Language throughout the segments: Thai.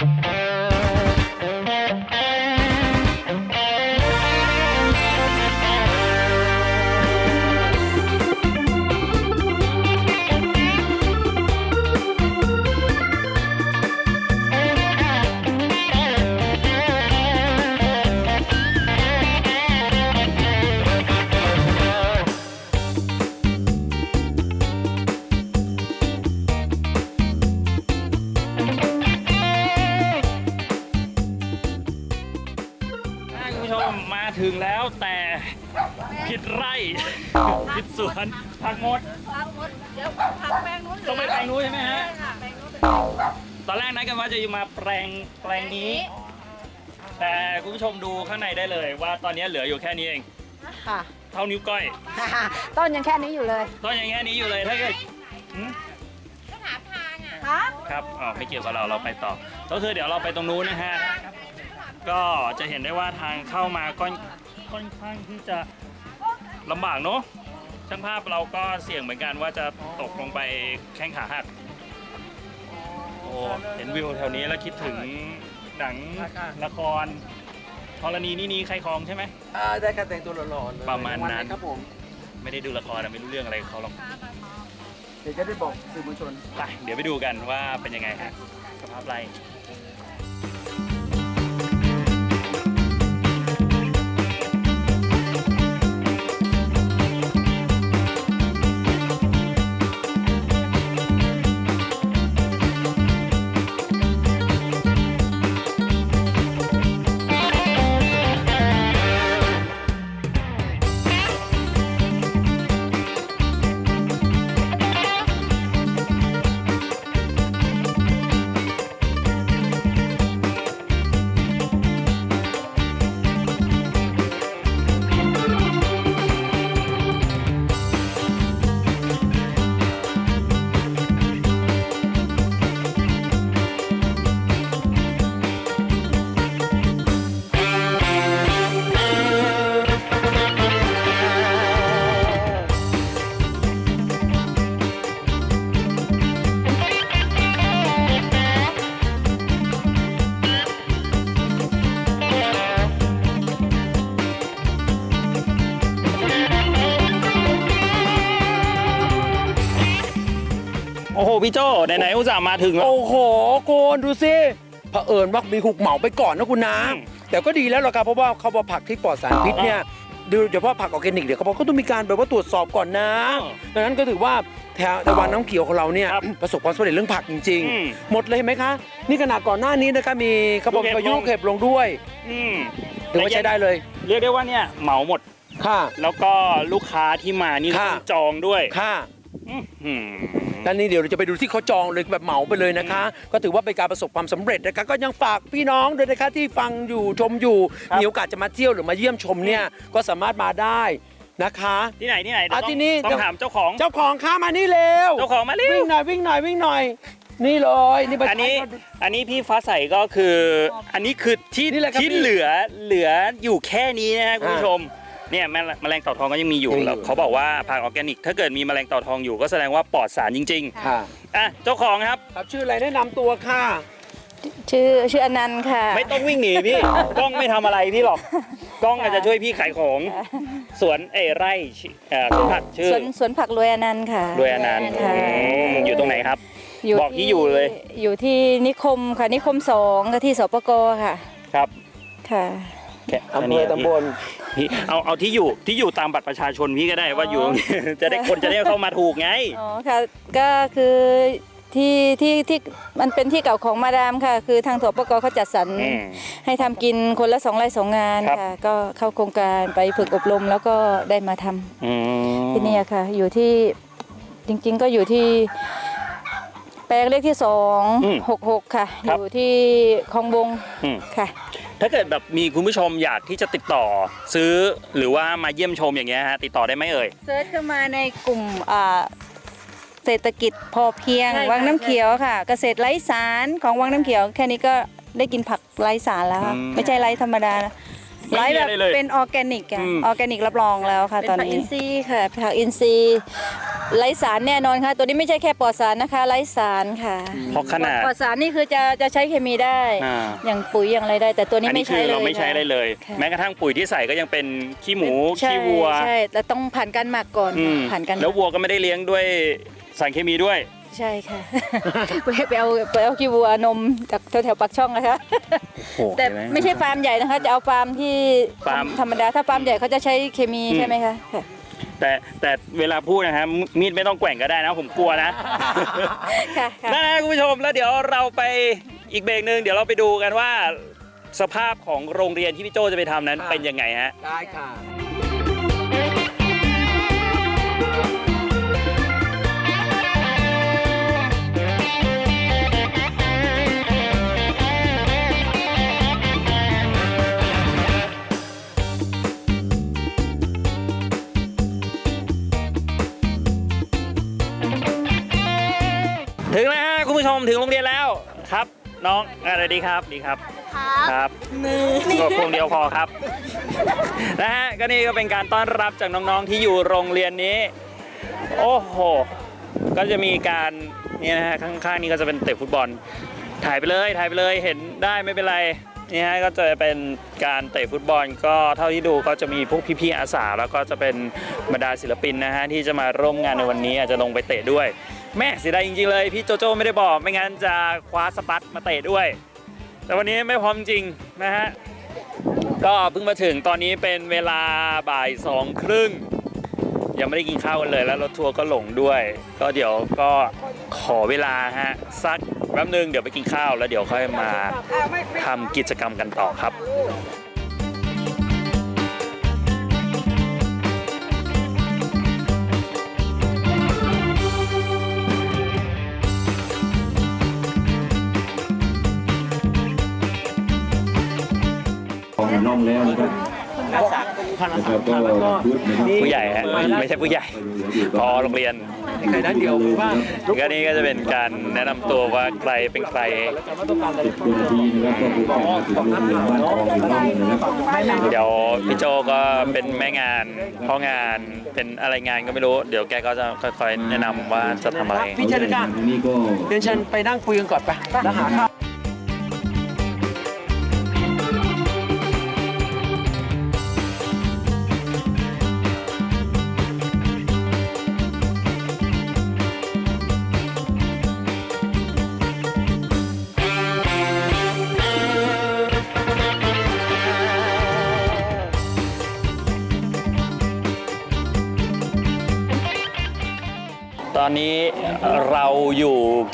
คุณ ถึงแล้วแต่ผิดไร่ ผิดสวนผักหมด พักหมดเดี๋ยวพักแปลงนู้นเหลืต้องไปแปลงนู้นใช่ไหมฮะค่ะแปลงนู้นเป็นตอนแรกนัดกันว่าจะมาแปลงแปลงนี้ แต่คุณผู้ชมดูข้างในได้เลยว่าตอนนี้เหลืออยู่แค่นี้เอง ค่ะ เท่านิ้วก้อย ต้นยังแค่นี้อยู่เลยต้นอย่างแค่นี้อยู่เลยถ้าเกิดหืมค่ะครับอ๋อไม่เกี่ยวกับเรา เราไปต่อ ก็คือเดี๋ยวเราไปตรงนู้นนะฮะ ก็จะเห็นได้ว่าทางเข้ามาก็ค่อนข้างที่จะลำบากเนอะช่างภาพเราก็เสี่ยงเหมือนกันว่าจะตกลงไปแข้งขาหักโอ้เห็นวิวแถวนี้แล้วคิดถึงหนังละครธรณีนี่นี้ใครคลองใช่ไหมอ่าได้การแต่งตัวหล่อๆเลยประมาณนั้นครับผม ไม่ได้ดูละครอะไม่รู้เรื่องอะไรกับเขาหรอกเดี๋ยวจะได้บอกสื่อมวลชนไปเดี๋ยวไปดูกันว่าเป็นยังไงฮะสภาพไร พี่โจไหนๆอุตส่าห์มาถึงแล้ว โอ้โหโกนดูสิเผอิญว่ามีหุกเหมาไปก่อนนะคุณน้อืมำแต่ก็ดีแล้วล่ะครับเพราะว่าเขาบอกผักที่ปลอดสารพิษเนี่ยโดยเฉพาะผักออร์แกนิกเดี๋ยวเขาบอกก็ต้องมีการแบบว่าตรวจสอบก่อนนะดังนั้นก็ถือว่าแถวตะวันน้ำเขียวของเราเนี่ยครับประสบความสำเร็จเรื่องผักจริง อืมๆ หมดเลยเห็นไหมคะ นี่ขนาดก่อนหน้านี้นะคะมีกระบอกลูกเห็บพายุลงลูกเห็บลงด้วยอืมถือว่าใช้ได้เลยเรียกได้ว่าเนี่ยเหมาหมด ค่ะ แล้วก็ลูกค้าที่มานี่ค่ะ ต้องจองด้วย ค่ะ อื้อหือด้านนี้เดี๋ยวเราจะไปดูที่เขาจองเลยแบบเหมาไปเลยนะคะ ก็ถือว่าเป็นการประสบความสำเร็จนะคะก็ยังฝากพี่น้องด้วยนะคะที่ฟังอยู่ชมอยู่มีโอกาสจะมาเที่ยวหรือมาเยี่ยมชมเนี่ยก็สามารถมาได้นะคะที่ไหนที่ไหนอะต้องที่นี่ต้องถามเจ้าของ เจ้าของค้ามานี่เร็วเจ้าของมาเร็ว วิ่งหน่อยวิ่งหน่อยวิ่งหน่อย นี่เลยนี่ไป อันนี้อันนี้พี่ฟ้าใสก็คืออันนี้คือที่นี่แหละครับที่พี่เหลือเหลืออยู่แค่นี้นะฮะคุณผู้ชม เนี่ยแมลแมลงเต่าทองก็ยังมีอยู่ยังมีอยู่ แล้วเขาบอกว่าผักออร์แกนิก ถ้าเกิดมีแมลงเต่าทองอยู่ก็แสดงว่าปลอดสารจริงค่ะ ๆอะเจ้าของครับ ครับชื่ออะไรแนะนำตัวค่ะ ชื่อชื่ออนันต์ค่ะ ไม่ต้องวิ่งหนีพี่ กล้องไม่ทำอะไรพี่หรอกกล้องอาจจะช่วยพี่ขายของ สวนเอยไร่ชื่อเอ่อสวนผักชื่อสวนสวนผักรวยอนันต์ค่ะ ด้วยอนันต์ค่ะ อืมอยู่ตรงไหนครับ บอกที่อยู่เลย อยู่ที่นิคมค่ะนิคมสองก็ที่สปกค่ะครับ ค่ะ แค่อำเภอตำบลพี่เอาเอาที่อยู่ที่อยู่ตามบัตรประชาชนพี่ก็ได้ว่าอยู่ตรงนี้ จะได้คนจะได้เข้ามาถูกไง อ๋อค่ะก็คือที่ที่ที่มันเป็นที่เก่าของมาดามค่ะ คือทางสปกเขาจัดสรรอืมให้ทำกินคนละสองไร่สองงานครับ ค่ะ ก็เข้าโครงการไปฝึกอบรมแล้วก็ได้มาทำอืมที่เนี่ยค่ะ อยู่ที่จริงๆก็อยู่ที่ แปลงเลขที่สองอืมหกหกค่ะครัอบยู่ที่คลองวงอืมค่ะ ถ้าเกิดแบบมีคุณผู้ชมอยากที่จะติดต่อ ซื้อหรือว่ามาเยี่ยมชมอย่างเงี้ยฮะติดต่อได้ไหมเอ่ย เซิร์ชเข้ามาในกลุ่มอ่าเศรษฐกิจพอเพียง ใช่ค่ะ วังน้ำเขียวค่ะ เกษตรไร้สารของวังน้ำเขียว แค่นี้ก็ได้กินผักไร้สารแล้วค่ะอืม ไม่ใช่ไร้ธรรมดานะ ไม่ไร้มีแบบอะไรเลยเป็นออร์แกนิกอะอืม ออร์แกนิกรับรองแล้วค่ะเป็นตอนผักนี้อินทรีย์ค่ะผักอินทรีย์ไร้สารแน่นอนค่ะ ตัวนี้ไม่ใช่แค่ปลอดสารนะคะ ไร้สารค่ะเพราะขนาด ปลอดสารนี่คือจะจะใช้เคมีได้ อ่า อย่างปุ๋ยอย่างอะไรได้ แต่ตัวนี้อันนี้ไม่คืใช้อเลยเราไม่ใช้ค่ะ ได้เลย ค่ะ แม้กระทั่งปุ๋ยที่ใส่ก็ยังเป็นขี้หมูใช่ขี้วัวใช่แต่ต้องผ่านการหมักก่อนอืมผ่านการหแล้วมักวัวก็ไม่ได้เลี้ยงด้วยสารเคมีด้วย ใช่ค่ะไปไปเอาไปเอาขี้วัวนมจากแถวๆปากช่องนะคะ โอ้โหแต่เห็นห ไม่ใช่ฟาร์มใหญ่นะคะ จะเอาฟาร์มที่ฟาร์ม ธรรมดาถ้าฟาร์มใหญ่เขาจะใช้เคมีอืมใช่ไหมคะค่ะแต่แต่เวลาพูดนะฮะมีดไม่ต้องแกว่งก็ได้นะผมกลัวนะค่ะค่ะนะคุณผู้ชมแล้วเดี๋ยวเราไปอีกเบรกหนึ่งเดี๋ยวเราไปดูกันว่า สภาพของโรงเรียนที่พี่โจจะไปทำนั้นค่ะเป็นยังไงฮะ ได้ค่ะ ถึงแล้วฮะคุณผู้ชมถึงโรงเรียนแล้วครับ น้องอะไรดีครับดีครับครับก็พวงเดียวพอครับนะฮะก็นี่ก็เป็นการต้อนรับจากน้องๆที่อยู่โรงเรียนนี้ โอ้โห ก็จะมีการนี่นะฮะข้างๆนี่ก็จะเป็นเตะฟุตบอล ถ่ายไปเลยถ่ายไปเลยเห็นได้ไม่เป็นไรนี่ฮะก็จะเป็นการเตะฟุตบอลก็เท่าที่ดูก็จะมีพวกพี่ๆอาสา แล้วก็จะเป็นบรรดาศิลปินนะฮะที่จะมาร่วมงานในวันนี้อาจจะลงไปเตะด้วย แม่เสียดายจริงๆเลย พี่โจโจ้ไม่ได้บอก ไม่งั้นจะคว้าสปัตมาเตะด้วย แต่วันนี้ไม่พร้อมจริงนะฮะ ก็เพิ่งมาถึงตอนนี้เป็นเวลาบ่ายสองครึ่งยังไม่ได้กินข้าวกันเลยแล้วรถทัวร์ก็หลงด้วย ก็เดี๋ยวก็ขอเวลาฮะสักแป๊บนึงเดี๋ยวไปกินข้าวแล้วเดี๋ยวค่อยมาทำกิจกรรมกันต่อครับ แล้วนะครับนะครับก็ชุดนะครับผู้ใหญ่ฮะไม่ใช่ผู้ใหญ่พอโรงเรียนใครด้านเดียวบ้างก็นี่ก็จะเป็นการแนะนำตัวว่าใครเป็นใครสิบนาทีนะครับก็เป็นการมาถึงโรงเรียนบ้านทองอยู่น้องนะครับเดี๋ยวพี่โจก็เป็นแม่งานพ่องานเป็นอะไรงานก็ไม่รู้ เดี๋ยวแกก็จะค่อยๆแนะนำว่าจะทำอะไรพี่เชนกันตรงนี้ก็เดินเชิญไปนั่งคุยกันก่อนไปแล้วหาข้าว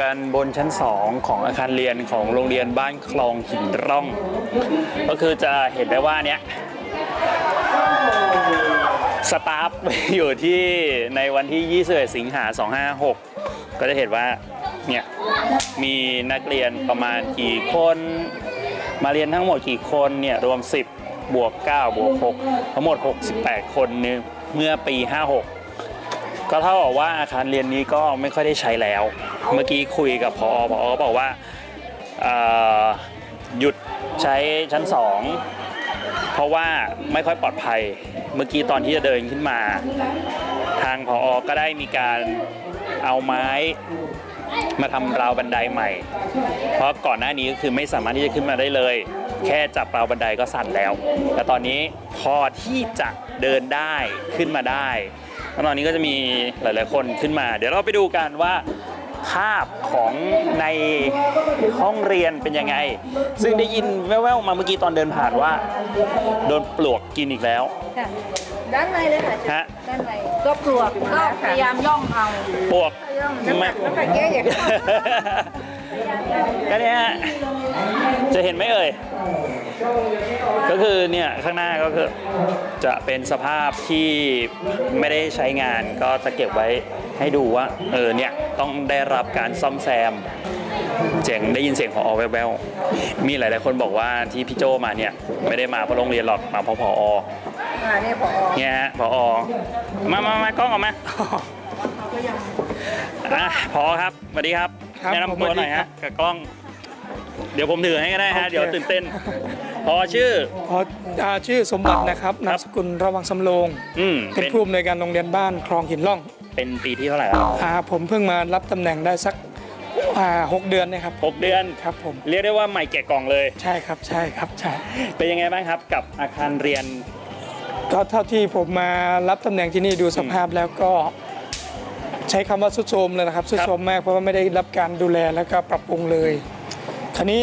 กันบนชั้น 2 ของอาคารเรียนของโรงเรียนบ้านคลองหินร่อง ก็คือจะเห็นได้ว่าเนี้ยสตาฟอยู่ที่ในวันที่ 21 สิงหา 256 ก็จะเห็นว่าเนี่ยมีนักเรียนประมาณกี่คน มาเรียนทั้งหมดกี่คนเนี่ยรวม 10 บวก 9 บวก 6 ทั้งหมด 68 คนเนี่ยเมื่อปี 56 ก็เท่ากับว่าอาคารเรียนนี้ก็ไม่ค่อยได้ใช้แล้ว เมื่อกี้คุยกับพอพอบอกว่าหยุดใช้ชั้นสองเพราะว่าไม่ค่อยปลอดภัย เมื่อกี้ตอนที่จะเดินขึ้นมา ทางพอก็ได้มีการเอาไม้มาทำราวบันไดใหม่ เพราะก่อนหน้านี้ก็คือไม่สามารถที่จะขึ้นมาได้เลย แค่จับราวบันไดก็สั่นแล้ว แต่ตอนนี้พอที่จะเดินได้ขึ้นมาได้ตอนนี้ก็จะมีหลาย ๆ คนขึ้นมา เดี๋ยวเราไปดูกันว่า ภาพของในห้องเรียนเป็นยังไง ซึ่งได้ยินแว่วๆมาเมื่อกี้ตอนเดินผ่านว่า โดนปลวกกินอีกแล้ว ค่ะด้านในเลยค่ะฮะ ด้านในก็ปลวกก็พยายามย่องเอาปลวกน้ำหนักน้ำหนักเยอะอย่าง ก็เนี่ยฮะจะเห็นไหมเอ่ย ก็คือเนี่ยข้างหน้าก็คือจะเป็นสภาพที่ไม่ได้ใช้งานก็จะเก็บไว้ให้ดูว่า เออเนี่ยต้องได้รับการซ่อมแซม เจ๋งได้ยินเสียงพอแววๆมีหลายๆคนบอกว่าที่พี่โจมาเนี่ยไม่ได้มาเพราะโรงเรียนหรอกมาเพราะพออ่านี่พอเนี่ยฮะพอมามามากล้องออกมาอะพอครับสวัสดีครับ ครับแนะนำตัวหน่อยสวัสดีครัฮะบกับกล้อง เดี๋ยวผมถือให้ก็ได้ฮะโอเคเดี๋ยวตื่นเต้น พอชื่อ ขออ่าชื่อสมบัตินะครับครันาบมสกุลระวังสำโรงอืมเป็นเป็นผู้อำนวยการโรงเรียนบ้านคลองหินล่องเป็นปีที่เท่าไหร่แล้วอ่าผมเพิ่งมารับตำแหน่งได้สักอ่าหกเดือนนะครับหกเดือนครับผมเรียกได้ว่าใหม่แกะกล่องเลย ใช่ครับใช่ครับใช่เป็นยังไงบ้างครับกับอาคารเรียน ก็เท่าที่ผมมารับตำแหน่งที่นี่ดูสภาพแล้วก็ ใช้คำว่าสุดโทรมเลยนะครับสุดโทรมมากเพราะว่าไม่ได้รับการดูแลแล้วก็ปรับปรุงเลย คราวนี้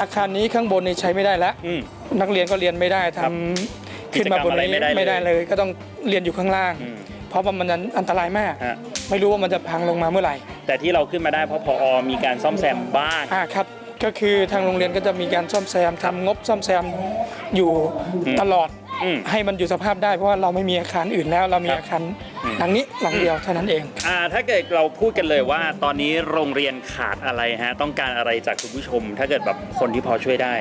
อาคารนี้ข้างบนนี่ใช้ไม่ได้แล้วอืมนักเรียนก็เรียนไม่ได้ครัทำบขึ้นมาบนนี้กิจกรรมอะไรไม่ได้เลยไม่ได้เลย ก็ต้องเรียนอยู่ข้างล่างอืมเพราะว่ามันอันตรายมากฮะไม่รู้ว่ามันจะพังลงมาเมื่อไหร่ แต่ที่เราขึ้นมาได้เพราะพอมีการซ่อมแซมบ้านอ่าครับก็คือทางโรงเรียนก็จะมีการซ่อมแซมทำงบซ่อมแซมอยู่อืมตลอด อืมให้มันอยู่สภาพได้เพราะว่าเราไม่มีอาคารอื่นแล้ว เรามีครับอาคารอืมหลังนี้หลังเดียวเท่านั้นเอง อ่าถ้าเกิดเราพูดกันเลยว่าตอนนี้โรงเรียนขาดอะไรฮะ ต้องการอะไรจากคุณผู้ชม ถ้าเกิดแบบคนที่พอช่วยได้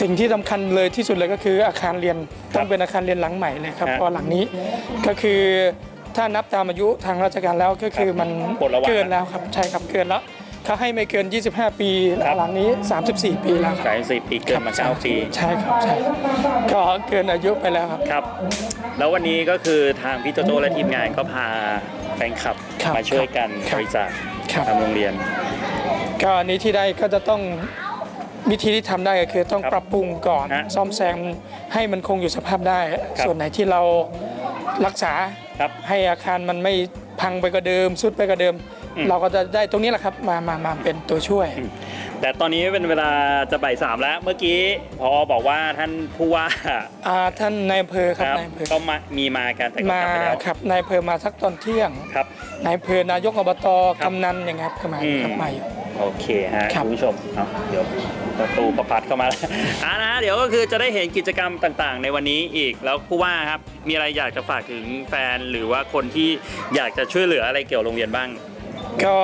สิ่งที่สำคัญเลยที่สุดเลยก็คืออาคารเรียนต้องเป็นอาคารเรียนหลังใหม่เลยครับฮะเพราะหลังนี้ก็คือถ้านับตามอายุทางราชการแล้วก็คือมันปลดระวางเกินแล้วครับใช่ครับเกินแล้ว เขาให้ไม่เกิน 25 ปีครับหลังนี้ 34 ปีแล้วครับสายสิบปีเกินมาเก้าปีใช่ครับใช่ก็เกินอายุไปแล้วครับ ครับ แล้ววันนี้ก็คือทางพี่โจโจและทีมงานก็พาแฟนคลับครับมาช่วยกันครับบริจาคครับ ทำโรงเรียน ก็อันนี้ที่ได้ก็จะต้องวิธีที่ทำได้ก็คือต้องครับปรับปรุงก่อน ฮะซ่อมแซมให้มันคงอยู่สภาพได้ ครับส่วนไหนที่เรารักษาครับให้อาคารมันไม่พังไปกว่าเดิมสุดไปกว่าเดิมอืม เราก็จะได้ตรงนี้แหละครับมามามาเป็นตัวช่วย แต่ตอนนี้เป็นเวลาจะบ่ายสามแล้ว เมื่อกี้พอบอกว่าท่านผู้ว่าอ่าท่านนายอำเภอครับครับนายอำเภอก็มามีมากันแต่ก็มากลับไปแล้ว ครับนายอำเภอมาสักตอนเที่ยงครับ นายอำเภอนายกอบตครับกำนันอย่างเงี้ยครับก็มาอืม ครับมาอยู่ โอเคฮะครับ คุณผู้ชมเอาเดี๋ยวประตูประพัดเข้ามาแล้วอ่านะเดี๋ยวก็คือจะได้เห็นกิจกรรมต่างๆ ในวันนี้อีกแล้วผู้ว่าครับมีอะไรอยากจะฝากถึงแฟนหรือว่าคนที่อยากจะช่วยเหลืออะไรเกี่ยวกับโรงเรียนบ้าง ก็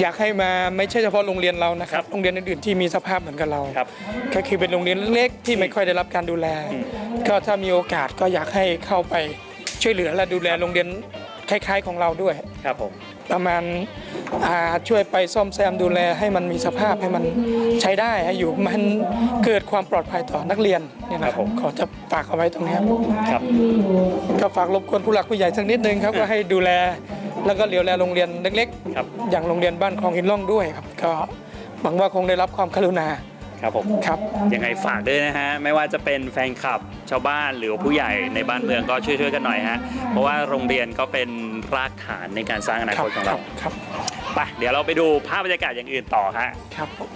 อยากให้มาไม่ใช่เฉพาะโรงเรียนเรานะครัครับบโรงเรียนอื่นๆที่มีสภาพเหมือนกับเรา ครับ ก็คือเป็นโรงเรียนเล็กๆที่ไม่ค่อยได้รับการดูแลอืมก็ถ้ามีโอกาสก็อยากให้เข้าไปช่วยเหลือและดูแลโรงเรียนคล้ายๆของเราด้วย ครับผม ประมาณอ่าช่วยไปซ่อมแซมดูแลให้มันมีสภาพให้มันใช้ได้ให้อยู่มันเกิดความปลอดภัยต่อนักเรียนเนี่ยนะครับขอจะฝากเอาไว้ตรงนี้ครับ ครับ ก็ฝากรบกวนผู้หลักผู้ใหญ่สักนิดนึงครับก็ให้ดูแล แล้วก็เหลียวแลโรงเรียนเล็กครับ ๆ อย่างโรงเรียนบ้านคลองหินล่องด้วยครับ ก็หวังว่าคงได้รับความกรุณาครับผม ครับ ยังไงฝากด้วยนะฮะ ไม่ว่าจะเป็นแฟนคลับชาวบ้านหรือว่าผู้ใหญ่ในบ้านเมืองก็ช่วยๆกันหน่อยฮะ เพราะว่าโรงเรียนก็เป็นรากฐานในการสร้างอนาครัคตของครัเราครับไปเดี๋ยวเราไปดูภาพบรรยากาศอย่างอื่นต่อฮะ ครับผม